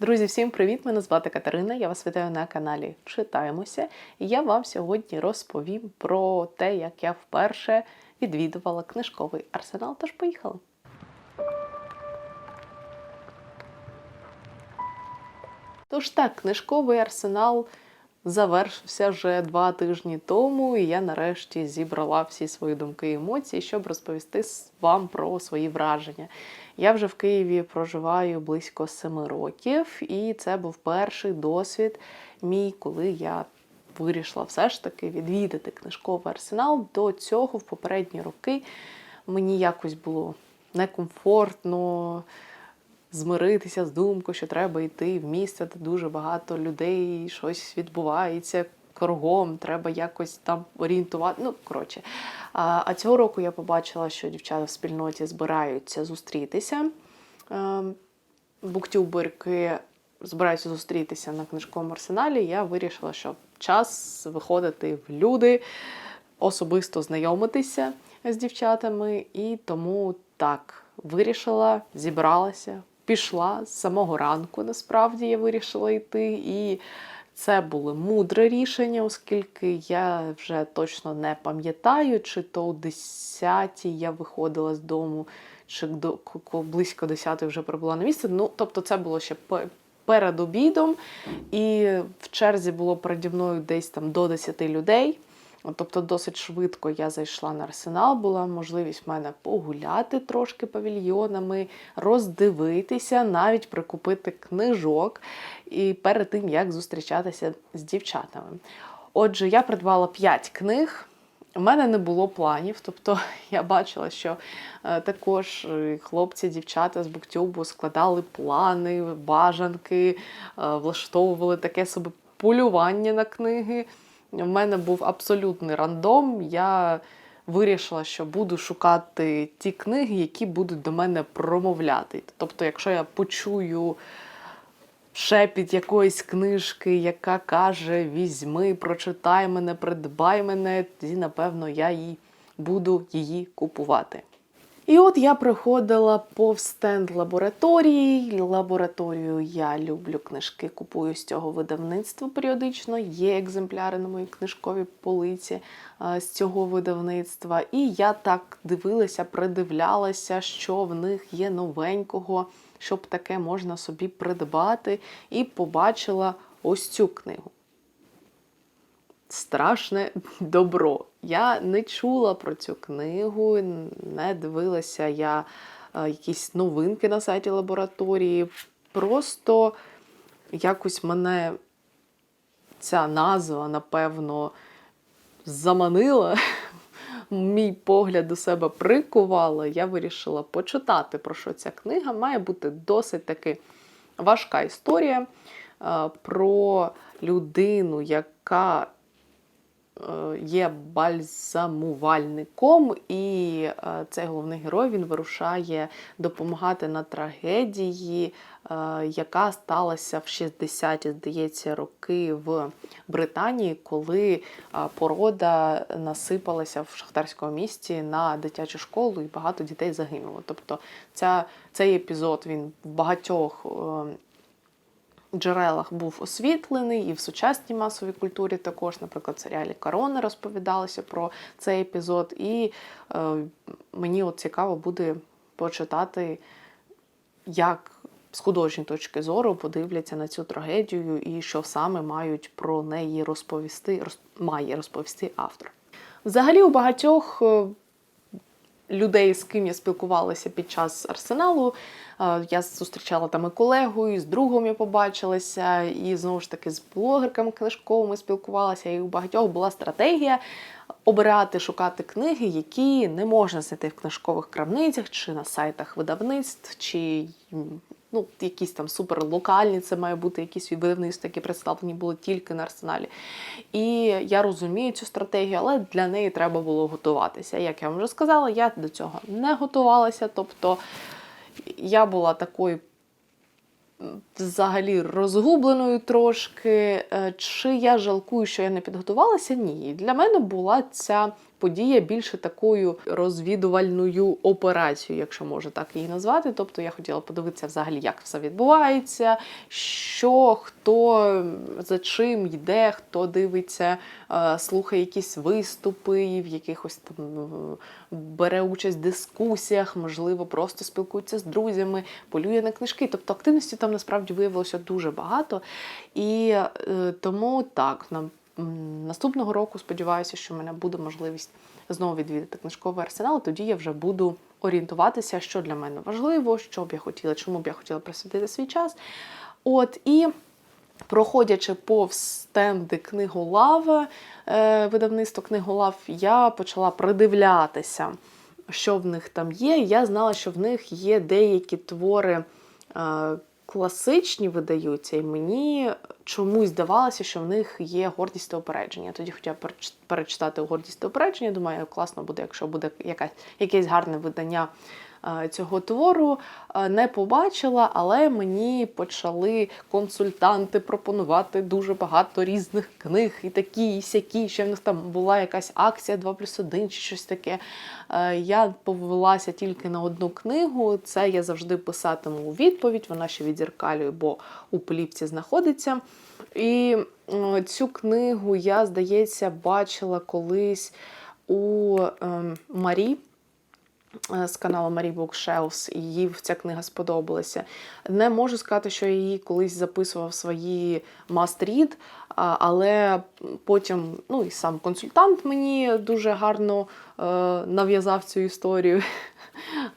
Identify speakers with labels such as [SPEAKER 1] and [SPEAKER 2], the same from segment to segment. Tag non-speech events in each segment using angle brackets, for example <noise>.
[SPEAKER 1] Друзі, всім привіт! Мене звати Катерина. Я вас вітаю на каналі Читаємося. І я вам сьогодні розповім про те, як я вперше відвідувала книжковий арсенал. Тож поїхали. Тож так, книжковий арсенал завершився вже два тижні тому, і я нарешті зібрала всі свої думки і емоції, щоб розповісти вам про свої враження. Я вже в Києві проживаю близько семи років, і це був перший досвід мій, коли я вирішила все ж таки відвідати книжковий арсенал. До цього в попередні роки мені якось було некомфортно змиритися з думкою, що треба йти в місце, де дуже багато людей, щось відбувається кругом, треба якось там орієнтувати. Ну, коротше. А, цього року я побачила, що дівчата в спільноті збираються зустрітися. Ем, Буктюберки збираються зустрітися на книжковому арсеналі. Я вирішила, що час виходити в люди, особисто знайомитися з дівчатами, і тому так вирішила, зібралася, пішла з самого ранку. Насправді я вирішила йти. І це було мудре рішення, оскільки я вже точно не пам'ятаю, чи то о 10 я виходила з дому, чи до близько 10 вже прибула на місце. Ну, тобто, це було ще пе- перед обідом, і в черзі було переді мною десь там до 10 людей. Тобто досить швидко я зайшла на арсенал, була можливість в мене погуляти трошки павільйонами, роздивитися, навіть прикупити книжок і перед тим, як зустрічатися з дівчатами. Отже, я придбала 5 книг. У мене не було планів, тобто <laughs> я бачила, що е, також е, хлопці, дівчата з буктюбу складали плани, бажанки, е, влаштовували таке собі полювання на книги. У мене був абсолютний рандом. Я вирішила, що буду шукати ті книги, які будуть до мене промовляти. Тобто, якщо я почую шепіт якоїсь книжки, яка каже: візьми, прочитай мене, придбай мене, тоді, напевно, я їй буду її купувати. І от я приходила повз стенд лабораторії. Лабораторію я люблю книжки, купую з цього видавництва періодично. Є екземпляри на моїй книжковій полиці е, з цього видавництва. І я так дивилася, придивлялася, що в них є новенького, щоб таке можна собі придбати, і побачила ось цю книгу страшне добро. Я не чула про цю книгу, не дивилася я е, якісь новинки на сайті лабораторії. Просто якось мене ця назва, напевно, заманила. <laughs> Мій погляд до себе прикувала. Я вирішила почитати, про що ця книга. Має бути досить таки важка історія е, про людину, яка є бальзамувальником, і е, цей головний герой він вирушає допомагати на трагедії, е, яка сталася в 60-ті, здається, роки в Британії, коли е, порода насипалася в шахтарському місті на дитячу школу, і багато дітей загинуло. Тобто, ця, цей епізод він в багатьох. Джерелах був освітлений, і в сучасній масовій культурі також, наприклад, в серіалі Корона розповідалося про цей епізод. І е, мені от цікаво буде почитати, як з художньої точки зору подивляться на цю трагедію і що саме мають про неї розповісти, роз, має розповісти автор. Взагалі, у багатьох е, людей, з ким я спілкувалася під час арсеналу. Е, Я зустрічала там і колегу, і з другом я побачилася, і знову ж таки з блогерками книжковими спілкувалася. І у багатьох була стратегія обирати, шукати книги, які не можна знайти в книжкових крамницях чи на сайтах видавництв, чи ну, якісь там суперлокальні, це має бути якісь видавництва, які представлені були тільки на арсеналі. І я розумію цю стратегію, але для неї треба було готуватися. Як я вам вже сказала, я до цього не готувалася. Тобто я була такою взагалі розгубленою трошки. Е, Чи я жалкую, що я не підготувалася? Ні. Для мене була ця подія більше такою розвідувальною операцією, якщо можна так її назвати. Тобто я хотіла подивитися взагалі, як все відбувається, що хто за чим йде, хто дивиться, е, слухає якісь виступи, в якихось там е, бере участь в дискусіях, можливо, просто спілкується з друзями, полює на книжки. Тобто активності там насправді виявилося дуже багато. І е, тому так, наступного року сподіваюся, що в мене буде можливість знову відвідати книжковий арсенал. Тоді я вже буду орієнтуватися, що для мене важливо, що б я хотіла, чому б я хотіла присвятити свій час. От і. Проходячи повз стенди книголави, е, видавництво книголав, я почала придивлятися, що в них там є. Я знала, що в них є деякі твори е, класичні видаються, і мені чомусь здавалося, що в них є гордість та упередження. Тоді хотіла переч- перечитати гордість та упередження. Думаю, класно буде, якщо буде якась, якесь гарне видання цього твору. Е, Не побачила, але мені почали консультанти пропонувати дуже багато різних книг, і такі, і сякі. Ще в них там була якась акція 2 плюс 1 чи щось таке. Е, Я повелася тільки на одну книгу. Це я завжди писатиму у відповідь. Вона ще відзеркалює, бо у плівці знаходиться. І е, цю книгу я, здається, бачила колись у ем, Марі е, з каналу Marie Bookshelves, і їй ця книга сподобалася. Не можу сказати, що я її колись записував в свої must read, але потім ну, і сам консультант мені дуже гарно е, нав'язав цю історію. <laughs>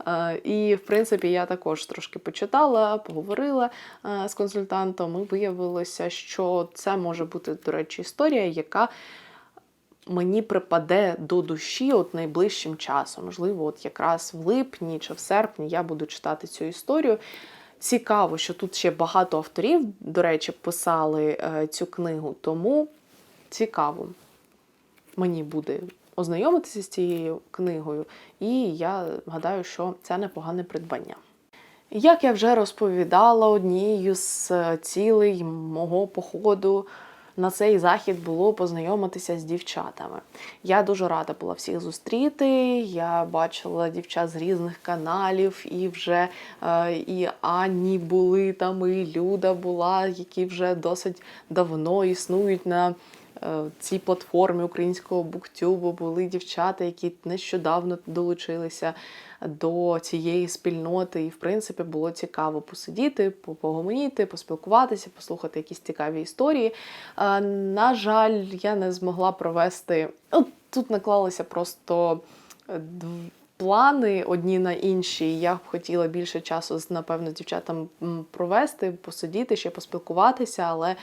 [SPEAKER 1] Е, І, в принципі, я також трошки почитала, поговорила е, з консультантом, і виявилося, що це може бути, до речі, історія, яка мені припаде до душі от найближчим часом. Можливо, от якраз в липні чи в серпні я буду читати цю історію. Цікаво, що тут ще багато авторів, до речі, писали е, цю книгу, тому цікаво мені буде ознайомитися з цією книгою, і я гадаю, що це непогане придбання. Як я вже розповідала, однією з е, цілей мого походу на цей захід було познайомитися з дівчатами. Я дуже рада була всіх зустріти. Я бачила дівчат з різних каналів, і вже е, і Ані були там, і Люда була, які вже досить давно існують на е, цій платформі українського буктюбу. Були дівчата, які нещодавно долучилися до цієї спільноти, і в принципі було цікаво посидіти, погомоніти, поспілкуватися, послухати якісь цікаві історії. Е, На жаль, я не змогла провести. От тут наклалися просто е, плани одні на інші. Я б хотіла більше часу напевно з дівчатами провести, посидіти, ще поспілкуватися, але.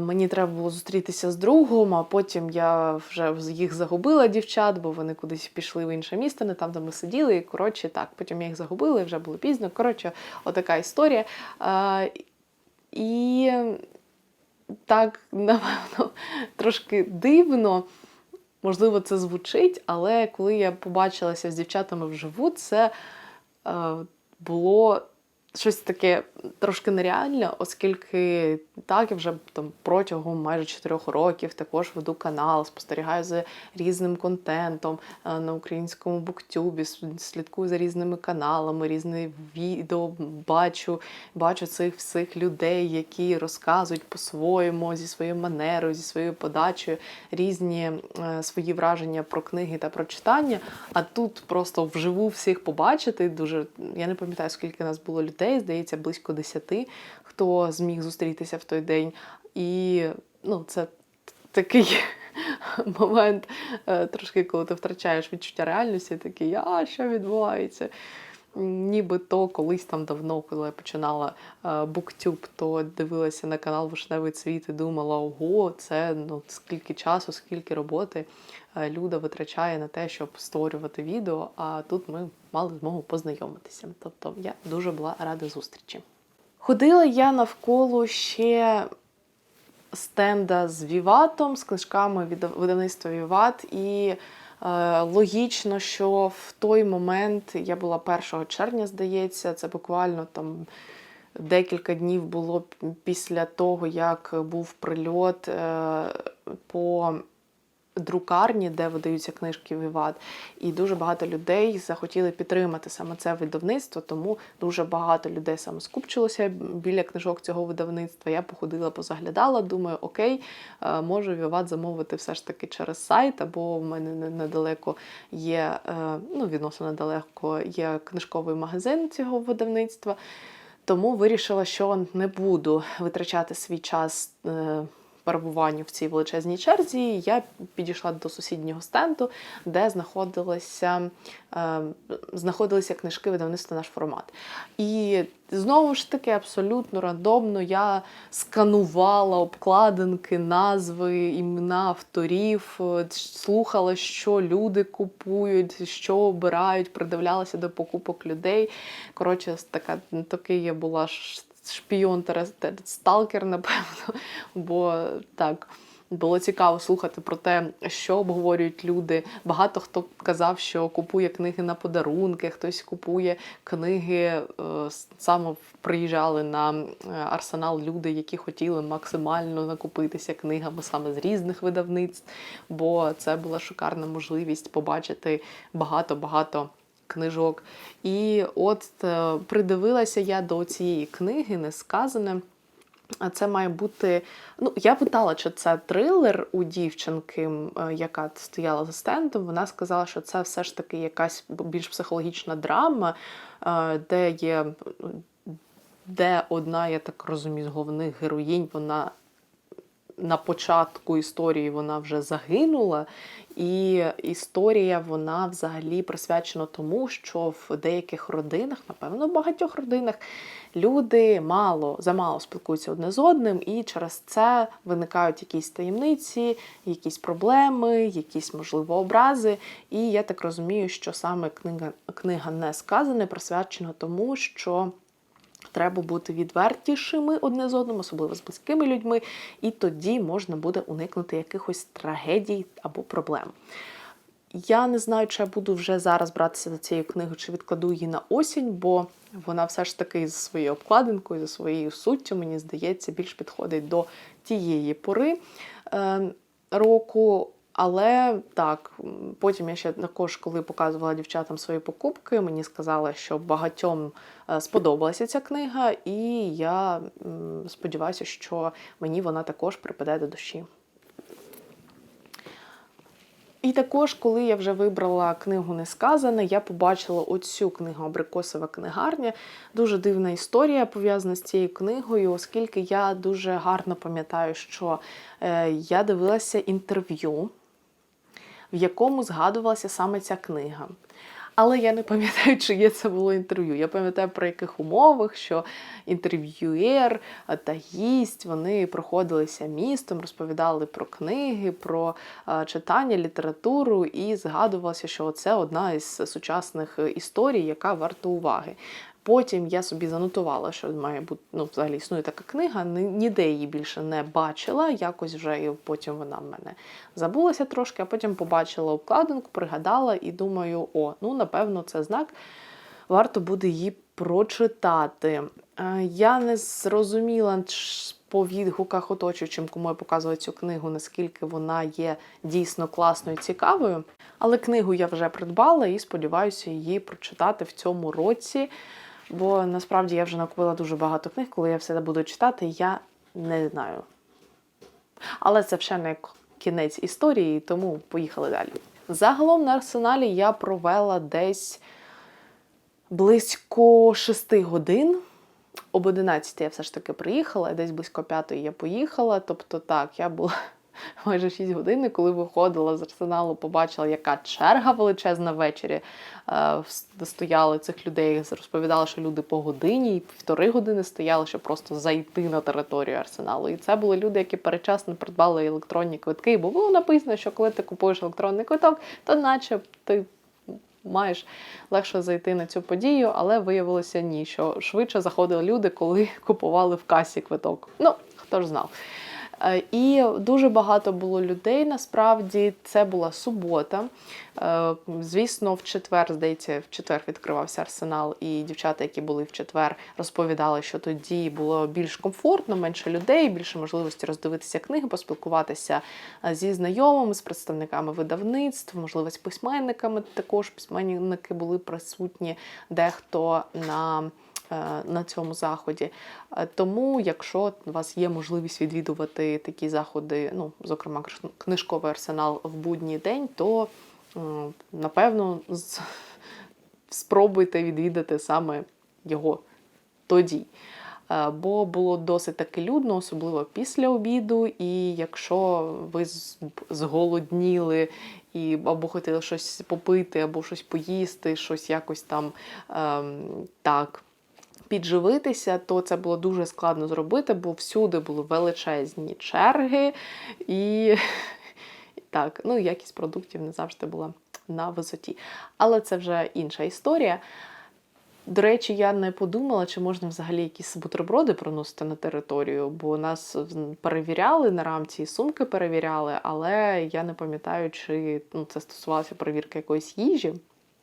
[SPEAKER 1] Мені треба було зустрітися з другом, а потім я вже їх загубила дівчат, бо вони кудись пішли в інше місто, не там, де ми сиділи. Коротше, так, потім я їх загубила, вже було пізно. Коротше, отака історія. І так, <laughs> напевно, трошки дивно. Можливо, це звучить, але коли я побачилася з дівчатами вживу, це е, було щось таке трошки нереальне, оскільки так я вже там протягом майже чотирьох років також веду канал, спостерігаю за різним контентом е, на українському буктюбі, слідкую за різними каналами, різні відео бачу, бачу цих всіх людей, які розказують по-своєму, зі своєю манерою, зі своєю подачею різні е, свої враження про книги та про читання. А тут просто вживу всіх побачити. Дуже я не пам'ятаю, скільки нас було людей, здається, близько десяти, хто зміг зустрітися в той день. І ну, це такий <laughs> момент, е, трошки, коли ти втрачаєш відчуття реальності, такий, а що відбувається? Нібито колись там давно, коли я починала е, буктюб, то дивилася на канал Вишневий цвіт і думала, ого, це ну скільки часу, скільки роботи е, Люда витрачає на те, щоб створювати відео. А тут ми мали змогу познайомитися. Тобто я дуже була рада зустрічі. Ходила я навколо ще стенда з Віватом, з книжками від видавництва Віват. І е, логічно, що в той момент я була 1 червня, здається, це буквально там. Декілька днів було після того, як був прильот е, по друкарні, де видаються книжки Віват. І дуже багато людей захотіли підтримати саме це видавництво, тому дуже багато людей саме скупчилося біля книжок цього видавництва. Я походила, позаглядала, думаю, окей, е, можу Віват замовити все ж таки через сайт, або в мене недалеко є, е, ну, відносно недалеко, є книжковий магазин цього видавництва. Тому вирішила, що не буду витрачати свій час е, перебуванню в цій величезній черзі. Я підійшла до сусіднього стенду, де знаходилися, е, знаходилися книжки видавництва наш формат. І знову ж таки, абсолютно рандомно я сканувала обкладинки, назви, імена авторів, е, слухала, що люди купують, що обирають, придивлялася до покупок людей. Коротше, така такий я була ш- шпіон та сталкер, напевно. <laughs> Бо так. Було цікаво слухати про те, що обговорюють люди. Багато хто казав, що купує книги на подарунки, хтось купує книги. е, Саме приїжджали на е, арсенал люди, які хотіли максимально накупитися книгами саме з різних видавництв, бо це була шикарна можливість побачити багато-багато книжок. І от е, придивилася я до цієї книги, несказане. А це має бути. Ну, я питала, чи це трилер у дівчинки, е, яка стояла за стендом. Вона сказала, що це все ж таки якась більш психологічна драма, е, де є. Де одна, я так розумію, з головних героїнь, вона на початку історії вона вже загинула, і історія вона взагалі присвячена тому, що в деяких родинах, напевно, в багатьох родинах, люди мало замало спілкуються одне з одним, і через це виникають якісь таємниці, якісь проблеми, якісь можливо образи. І я так розумію, що саме книга, книга не сказане присвячена тому, що. Треба бути відвертішими одне з одним, особливо з близькими людьми, і тоді можна буде уникнути якихось трагедій або проблем. Я не знаю, чи я буду вже зараз братися за цією книгою, чи відкладу її на осінь, бо вона все ж таки за своєю обкладинкою, за своєю суттю, мені здається, більш підходить до тієї пори е, року. Але так, потім я ще також, коли показувала дівчатам свої покупки, мені сказали, що багатьом е, сподобалася ця книга, і я сподіваюся, що мені вона також припаде до душі. І також, коли я вже вибрала книгу Несказане, я побачила оцю книгу Абрикосова книгарня. Дуже дивна історія пов'язана з цією книгою, оскільки я дуже гарно пам'ятаю, що е, я дивилася інтерв'ю, в якому згадувалася саме ця книга. Але я не пам'ятаю, чи є це було інтерв'ю. Я пам'ятаю про яких умовах, що інтерв'юєр та гість вони проходилися містом, розповідали про книги, про читання, літературу, і згадувалося, що це одна із сучасних історій, яка варта уваги. Потім я собі занотувала, що має бути ну, взагалі існує така книга. Ніде її більше не бачила. Якось вже і потім вона в мене забулася трошки, а потім побачила обкладинку, пригадала і думаю, о, ну напевно, це знак. Варто буде її прочитати. Е, Я не зрозуміла по відгуках оточуючим, кому я показувала цю книгу, наскільки вона є дійсно класною і цікавою. Але книгу я вже придбала і сподіваюся її прочитати в цьому році. Бо насправді я вже накупила дуже багато книг, коли я все буду читати, я не знаю. Але це ще не кінець історії, тому поїхали далі. Загалом на арсеналі я провела десь близько 6 годин. Об 11 я все ж таки приїхала, десь близько 5 я поїхала. Тобто, так, я була <laughs> майже 6 годин, коли виходила з арсеналу, побачила, яка черга величезна ввечері. Е, Стояли цих людей, розповідали, що люди по годині і півтори години стояли, щоб просто зайти на територію арсеналу. І це були люди, які перечасно придбали електронні квитки, бо було написано, що коли ти купуєш електронний квиток, то наче ти маєш легше зайти на цю подію, але виявилося ні, що швидше заходили люди, коли <laughs> купували в касі квиток. Ну, хто ж знав. Е, І дуже багато було людей. Насправді це була субота. Е, Звісно, в четвер, здається, в четвер відкривався арсенал, і дівчата, які були в четвер, розповідали, що тоді було більш комфортно, менше людей, більше можливості роздивитися книги, поспілкуватися е, зі знайомими, з представниками видавництв, можливо, з письменниками. Також письменники були присутні дехто на. Е, На цьому заході. Е, Тому, якщо у вас є можливість відвідувати такі заходи, ну, зокрема, книжковий арсенал в будній день, то напевно спробуйте відвідати саме його тоді. Е, Бо було досить таки людно, особливо після обіду. І якщо ви зголодніли і або хотіли щось попити, або щось поїсти, щось якось там ем, так підживитися, то це було дуже складно зробити, бо всюди були величезні черги, і <laughs> так, ну якість продуктів не завжди була на висоті. Але це вже інша історія. До речі, я не подумала, чи можна взагалі якісь бутерброди проносити на територію, бо нас перевіряли на рамці, і сумки перевіряли, але я не пам'ятаю, чи ну, це стосувалося перевірки якоїсь їжі.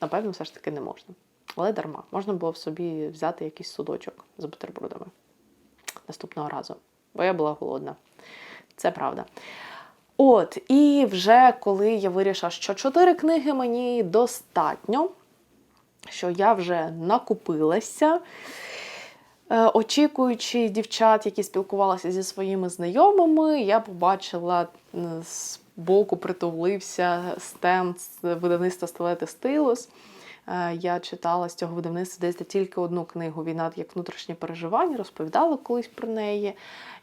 [SPEAKER 1] Напевно, все ж таки не можна. Але дарма. Можна було в собі взяти якийсь судочок з бутербродами наступного разу, бо я була голодна. Це правда. От, і вже коли я вирішила, що чотири книги мені достатньо, що я вже накупилася. Е, Очікуючи дівчат, які спілкувалися зі своїми знайомими, я побачила з боку притулився стенд з видавництва Стилети Стилус. Е, Я читала з цього видавництва десь тільки одну книгу Війна як внутрішнє переживання, розповідала колись про неї.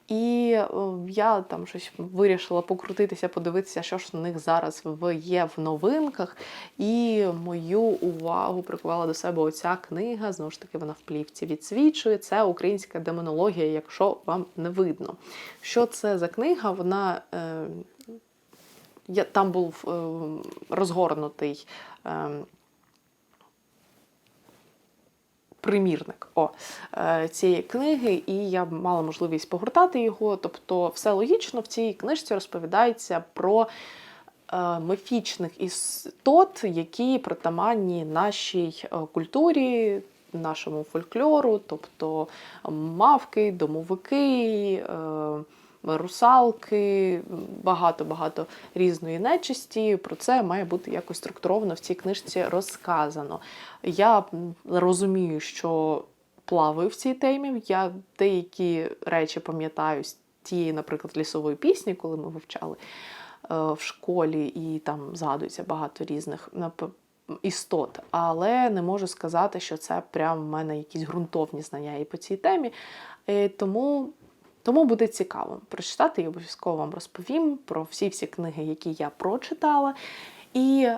[SPEAKER 1] І е, я там щось вирішила покрутитися, подивитися, що ж у них зараз є в новинках. І мою увагу прикувала до себе оця книга. Знову ж таки, вона в плівці відсвічує. Це українська демонологія, якщо вам не видно. Що це за книга? Вона е, я, там був е, розгорнутий. Е, примірник о, е, цієї книги, і я мала можливість погортати його. Тобто, все логічно в цій книжці розповідається про е, міфічних істот, які притаманні нашій е, культурі, нашому фольклору, тобто мавки, домовики. Русалки, багато-багато різної нечисті. Про це має бути якось структуровано в цій книжці розказано. Я розумію, що плаваю в цій темі. Я деякі речі пам'ятаю з тієї, наприклад, лісової пісні, коли ми вивчали е, в школі, і там згадується багато різних істот. Але не можу сказати, що це прям в мене якісь ґрунтовні знання і по цій темі. Е, Тому тому буде цікаво прочитати і обов'язково вам розповім про всі-всі книги, які я прочитала. І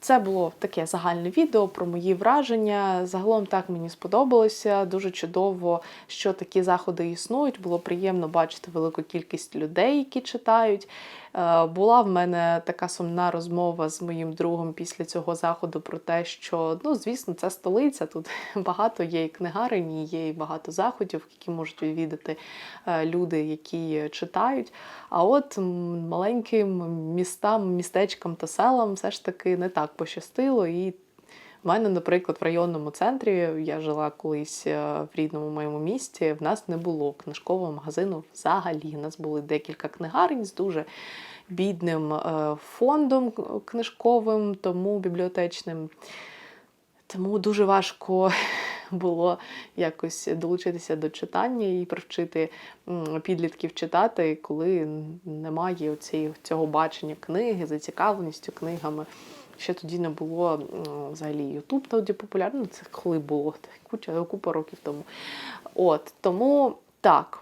[SPEAKER 1] це було таке загальне відео про мої враження. Загалом так мені сподобалося. Дуже чудово, що такі заходи існують. Було приємно бачити велику кількість людей, які читають. Е, Була в мене така сумна розмова з моїм другом після цього заходу про те, що ну, звісно, це столиця. Тут <laughs> багато є і книгарень, і є і багато заходів, які можуть відвідати е, люди, які читають. А от маленьким містам, містечкам та селам все ж таки не так пощастило. І в мене, наприклад, в районному центрі я жила колись е, в рідному моєму місті. В нас не було книжкового магазину взагалі. У нас були декілька книгарень з дуже бідним е, фондом книжковим, тому бібліотечним. Тому дуже важко <laughs> було якось долучитися до читання і привчити підлітків читати, коли немає цього бачення книги, зацікавленістю книгами. Ще тоді не було взагалі Ютуб тоді популярний. Ну, Це коли було куча купа років тому. От тому так,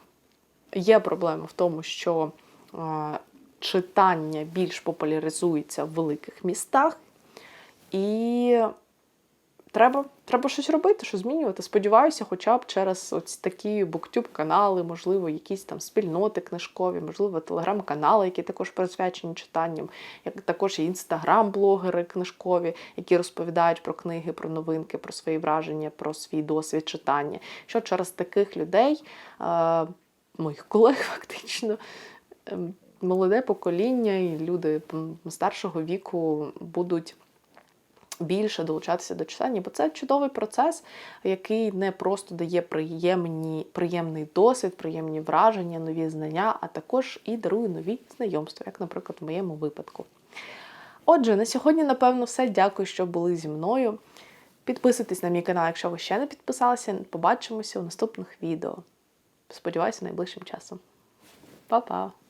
[SPEAKER 1] є проблема в тому, що е, читання більш популяризується в великих містах, і треба, треба щось робити, що змінювати. Сподіваюся, хоча б через ось такі буктюб-канали, можливо, якісь там спільноти книжкові, можливо, телеграм-канали, які також присвячені читанням, як також і інстаграм-блогери книжкові, які розповідають про книги, про новинки, про свої враження, про свій досвід читання. Що через таких людей, е, моїх колег, <laughs> фактично. ем, молоде покоління і люди старшого віку будуть більше долучатися до читання, бо це чудовий процес, який не просто дає приємні, приємний досвід, приємні враження, нові знання, а також і дарує нові знайомства, як, наприклад, в моєму випадку. Отже, на сьогодні, напевно, все. Дякую, що були зі мною. Підписуйтесь на мій канал, якщо ви ще не підписалися. Побачимося у наступних відео. Сподіваюся, найближчим часом. Па-па!